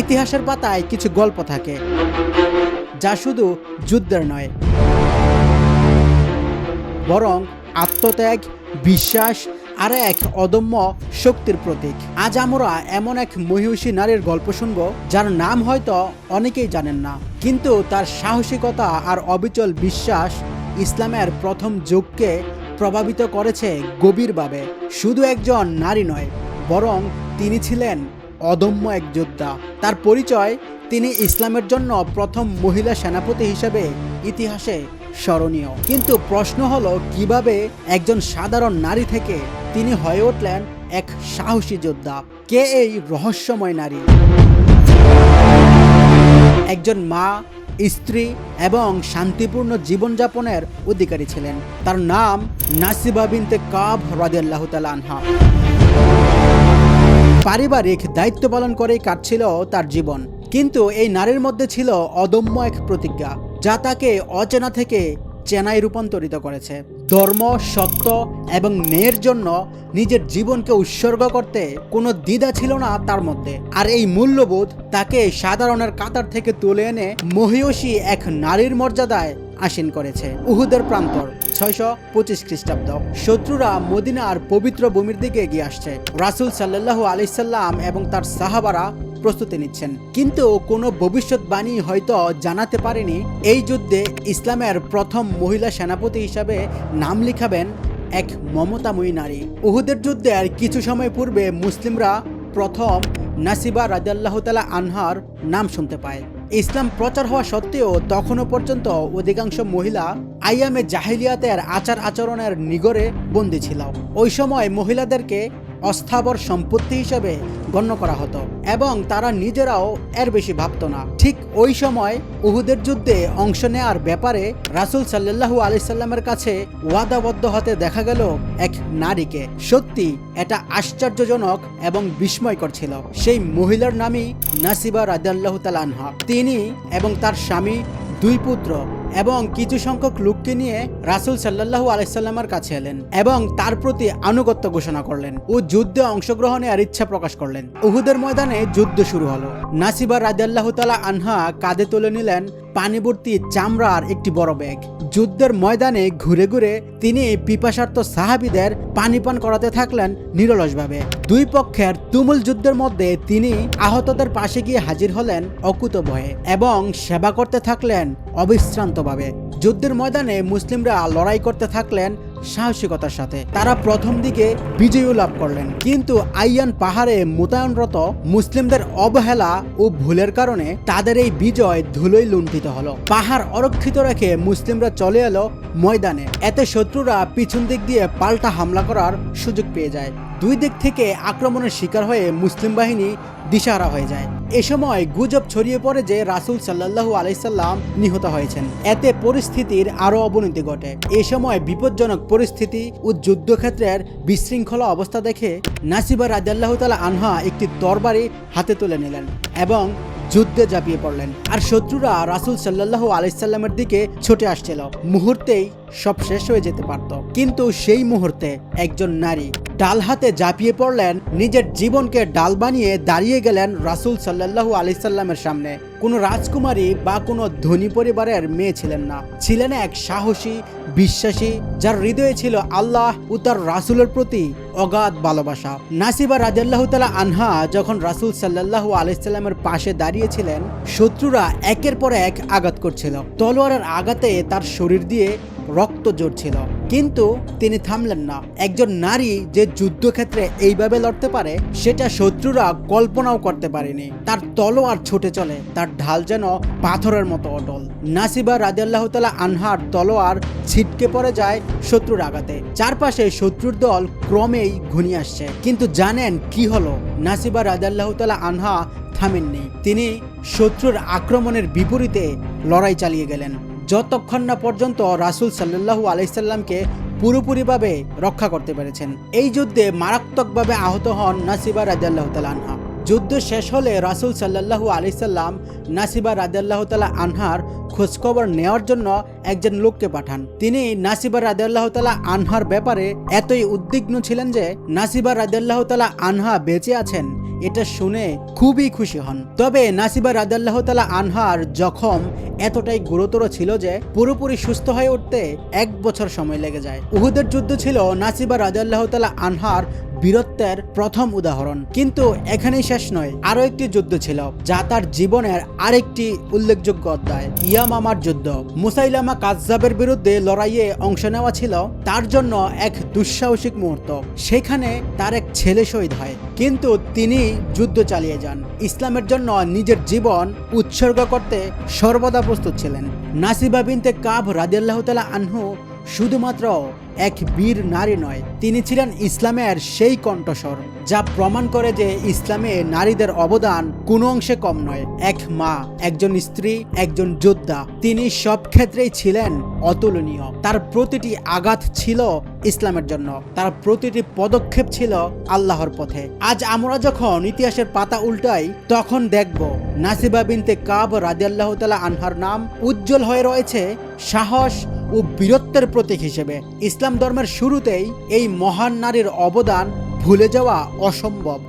ইতিহাসের পাতায় কিছু গল্প থাকে, যা শুধু যুদ্ধের নয়, বরং আত্মত্যাগ, বিশ্বাস আর এক অদম্য শক্তির প্রতীক। আজ আমরা এমন এক মহিষী নারীর গল্প শুনব, যার নাম হয়তো অনেকেই জানেন না, কিন্তু তার সাহসিকতা আর অবিচল বিশ্বাস ইসলামের প্রথম যুগকে প্রভাবিত করেছে গভীরভাবে। শুধু একজন নারী নয়, বরং তিনি ছিলেন অদম্য এক যোদ্ধা। তার পরিচয় তিনি ইসলামের জন্য প্রথম মহিলা সেনাপতি হিসেবে ইতিহাসে স্মরণীয়। কিন্তু প্রশ্ন হলো, কীভাবে একজন সাধারণ নারী থেকে তিনি হয়ে উঠলেন এক সাহসী যোদ্ধা? কে এই রহস্যময় নারী? একজন মা, স্ত্রী এবং শান্তিপূর্ণ জীবনযাপনের অধিকারী ছিলেন। তার নাম নাসিবা বিনতে কাব রাদিয়াল্লাহু তাআলা আনহা। পারিবারিক দায়িত্ব পালন করেই কাটছিল তার জীবন। কিন্তু এই নারীর মধ্যে ছিল অদম্য এক প্রতিজ্ঞা, যা তাকে অচেনা থেকে চেনায় রূপান্তরিত করেছে। ধর্ম, সত্য এবং ন্যায়ের জন্য নিজের জীবনকে উৎসর্গ করতে কোনো দ্বিধা ছিল না তার মধ্যে। আর এই মূল্যবোধ তাকে সাধারণের কাতার থেকে তুলে এনে মহিয়সী এক নারীর মর্যাদায় আসীন করেছে উহুদের প্রান্তর। ছয়শো পঁচিশ খ্রিস্টাব্দ। শত্রুরা মদিনার পবিত্র ভূমির দিকে এগিয়ে আসছে। রাসুল সাল্লাহ আলাইসাল্লাম এবং তার সাহাবারা প্রস্তুতি নিচ্ছেন। কিন্তু কোনো ভবিষ্যৎবাণী হয়তো জানাতে পারেনি। এই যুদ্ধে ইসলামের প্রথম মহিলা সেনাপতি হিসাবে নাম লিখাবেন এক মমতাময়ী নারী। উহুদের যুদ্ধের কিছু সময় পূর্বে মুসলিমরা প্রথম নাসিবা রাজাল্লাহ তালা আনহার নাম শুনতে পায়। ইসলাম প্রচার হওয়া সত্ত্বেও তখনও পর্যন্ত অধিকাংশ মহিলা আইয়ামে জাহিলিয়াতের আচার আচরণের নিগড়ে বন্দী ছিল। ওই সময় মহিলাদেরকে অস্থাবর সম্পত্তি হিসেবে গণ্য করা হতো এবং তারা নিজেরাও এর বেশি ভাবত না। ঠিক ওই সময় উহুদের যুদ্ধে অংশ নেওয়ার ব্যাপারে রাসুল সাল্লাহু আলি সাল্লামের কাছে ওয়াদাবদ্ধ হতে দেখা গেল এক নারীকে। সত্যি, এটা আশ্চর্যজনক এবং বিস্ময়কর ছিল। সেই মহিলার নামই নাসিবা রাজাল্লাহ আনহা। তিনি এবং তার স্বামী, দুই পুত্র এবং কিছু সংখ্যক লোককে নিয়ে রাসুল সাল্লাহু আলাইসাল্লামার কাছে এলেন এবং তার প্রতি আনুগত্য ঘোষণা করলেন ও যুদ্ধে অংশগ্রহণে আর ইচ্ছা প্রকাশ করলেন। উহুদের ময়দানে যুদ্ধ শুরু হলো। নাসিবা রাজাল্লাহ তালা আনহা কাঁধে তুলে নিলেন পানিবর্তী চামড়ার একটি বড় ব্যাগ। যুদ্ধের ময়দানে ঘুরে ঘুরে তিনি পিপাসার্থ সাহাবিদের পানি পান করাতে থাকলেন নিরলসভাবে। দুই পক্ষের তুমুল যুদ্ধের মধ্যে তিনি আহতদের পাশে গিয়ে হাজির হলেন অকুত ভয়ে এবং সেবা করতে থাকলেন অবিশ্রান্তভাবে। যুদ্ধের ময়দানে মুসলিমরা লড়াই করতে থাকলেন সাহসিকতার সাথে। তারা প্রথম দিকে বিজয়ও লাভ করলেন। কিন্তু আইয়ান পাহাড়ে মোতায়েনরত মুসলিমদের অবহেলা ও ভুলের কারণে তাদের এই বিজয় ধুলোই লুণ্ঠিত হলো। পাহাড় অরক্ষিত রেখে মুসলিমরা চলে এলো ময়দানে। এতে শত্রুরা পিছন দিক দিয়ে পাল্টা হামলা করার সুযোগ পেয়ে যায়। দুই দিক থেকে আক্রমণের শিকার হয়ে মুসলিম বাহিনী দিশাহারা হয়ে যায়। এ সময় গুজব ছড়িয়ে পড়ে যে রাসুল সাল্লাহু আলাইসাল্লাম নিহত হয়েছেন। এতে পরিস্থিতির আরও অবনতি ঘটে। এ সময় বিপজ্জনক পরিস্থিতি ও যুদ্ধক্ষেত্রের বিশৃঙ্খলা অবস্থা দেখে নাসিবা রাজাল্লাহ তালা আনহা একটি তরবারি হাতে তুলে নিলেন এবং যুদ্ধে ঝাঁপিয়ে পড়লেন। আর শত্রুরা রাসুল সাল্লাহ আলাইসাল্লামের দিকে ছুটে আসছিল। মুহূর্তেই সব শেষ হয়ে যেতে পারত। কিন্তু সেই মুহূর্তে একজন নারী ডাল হাতে ঝাঁপিয়ে পড়লেন, নিজের জীবনকে ডাল বানিয়ে দাঁড়িয়ে গেলেন রাসুল সাল্লাহু আলাইসাল্লামের সামনে। কোনো রাজকুমারী বা কোনো ধনী পরিবারের মেয়ে ছিলেন না। ছিলেন এক সাহসী, বিশ্বাসী, যার হৃদয়ে ছিল আল্লাহ ও তার রাসুলের প্রতি অগাধ ভালোবাসা। নাসিবা রাজাল্লাহ তালা আনহা যখন রাসুল সাল্লাহু আলাইসাল্লামের পাশে দাঁড়িয়েছিলেন, শত্রুরা একের পর এক আঘাত করছিল। তলোয়ারের আঘাতে তার শরীর দিয়ে রক্ত জড়ছিল কিন্তু তিনি থামলেন না। একজন নারী যে যুদ্ধক্ষেত্রে এইভাবে লড়তে পারে, সেটা শত্রুরা কল্পনাও করতে পারেনি। তার তলোয়ার ছুটে চলে, তার ঢাল যেন পাথরের মতো অটল। নাসিবা রাজিয়াল্লাহ তালা আনহার তলোয়ার ছিটকে পড়ে যায় শত্রুর আঘাতে। চারপাশে শত্রুর দল ক্রমেই ঘনিয়ে আসছে। কিন্তু জানেন কি হলো? নাসিবা রাজিয়াল্লাহ তালা আনহা থামেননি। তিনি শত্রুর আক্রমণের বিপরীতে লড়াই চালিয়ে গেলেন। যতক্ষণ না পর্যন্ত রাসুল সাল্লু আলাইসাল্লামকে পুরোপুরিভাবে রক্ষা করতে পেরেছেন। এই যুদ্ধে মারাত্মকভাবে আহত হন নাসিবা রাজাল্লাহ তালা আনহা। যুদ্ধ শেষ হলে রাসুল সাল্লাহু আলাইসাল্লাম নাসিবা রাজাল্লাহ তালা আনহার খোঁজখবর নেওয়ার জন্য একজন লোককে পাঠান। তিনি নাসিবা রাজাল্লাহ তালা আনহার ব্যাপারে এতই উদ্বিগ্ন ছিলেন যে নাসিবা রাজাল্লাহ তালা আনহা বেঁচে আছেন, এটা শুনে খুবই খুশি হন। তবে নাসিবা রাদাল্লাহ তালা আনহার জখম এতটাই গুরুতর ছিল যে পুরোপুরি সুস্থ হয়ে উঠতে এক বছর সময় লেগে যায়। উহুদের যুদ্ধ ছিল নাসিবা রাদাল্লাহ তালা আনহার বীরত্বের প্রথম উদাহরণ। কিন্তু এখানেই শেষ নয় আরও একটি যুদ্ধ ছিল, যা তার জীবনের আরেকটি উল্লেখযোগ্য অধ্যায়, ইয়ামামার যুদ্ধ। মুসাইলামা কাজ্জাবের বিরুদ্ধে লড়াইয়ে অংশ নেওয়া ছিল তার জন্য এক দুঃসাহসিক মুহূর্ত। সেখানে তার এক ছেলে শহীদ হয়, কিন্তু তিনি যুদ্ধ চালিয়ে যান। ইসলামের জন্য নিজের জীবন উৎসর্গ করতে সর্বদা প্রস্তুত ছিলেন। নাসিবা বিনতে কাব রাদিয়াল্লাহু তাআলা আনহু শুধুমাত্র এক বীর নারী নয়, তিনি ছিলেন ইসলামের সেই কণ্ঠস্বর। যা প্রমাণ করে যে ইসলামে নারীদের অবদান কোনো অংশে কম নয়। এক মা, একজন স্ত্রী, একজন যোদ্ধা, তিনি সব ক্ষেত্রেই ছিলেন অতুলনীয়। তার প্রতিটি আঘাত ছিল ইসলামের জন্য। তার প্রতিটি পদক্ষেপ ছিল আল্লাহর পথে। আজ আমরা যখন ইতিহাসের পাতা উল্টাই, তখন দেখব নাসিবা বিনতে কাব রাদিয়াল্লাহু তাআলা আনহার নাম উজ্জ্বল হয়ে রয়েছে সাহস ও বীরত্বের প্রতীক হিসেবে। ইসলাম ধর্মের শুরুতেই এই মহান নারীর অবদান ভুলে যাওয়া অসম্ভব।